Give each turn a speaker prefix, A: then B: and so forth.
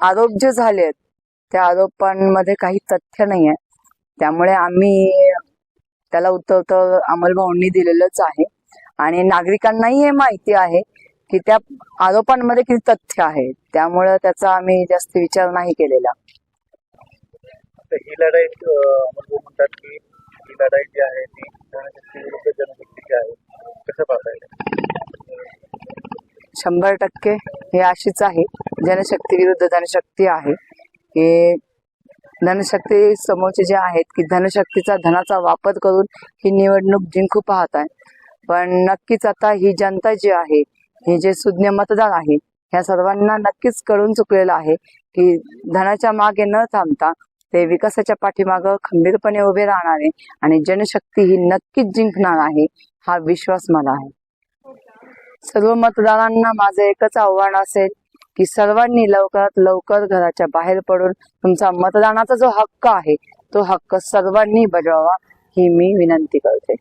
A: आरोप जे झाले आहेत. त्या आरोपांमध्ये काही तथ्य नाही आहे त्यामुळे आम्ही त्याला उत्तर उत्तर अंमलबजावणी दिलेलंच आहे. आणि नागरिकांनाही हे माहिती आहे की त्या आरोपांमध्ये किती तथ्य आहे. त्यामुळे त्याचा आम्ही जास्त विचार नाही केलेला.
B: तर ही लढाई भाऊ म्हणतात की ही लढाई जी आहे ती जनशक्ती जनशक्तीची आहे. कसं पाहता येईल?
A: शंभर टक्के. हे अशीच आहे. जनशक्ती विरुद्ध धनशक्ती आहे. हे धनशक्ती समोरचे जे आहेत की धनशक्तीचा धनाचा वापर करून ही निवडणूक जिंकू पाहत आहे. पण नक्कीच आता ही जनता जी आहे हे जे सुज्ञ मतदार आहे ह्या सर्वांना नक्कीच कळून चुकलेलं आहे की धनाच्या मागे न थांबता ते विकासाच्या पाठीमागं खंबीरपणे उभे राहणार आहे आणि जनशक्ती ही नक्कीच जिंकणार आहे हा विश्वास मला आहे. सर्व मतदारांना माझं एकच आव्हान असेल की सर्वांनी लवकरात लवकर घराच्या बाहेर पडून तुमचा मतदानाचा जो हक्क आहे तो हक्क सर्वांनी बजावा ही मी विनंती करते.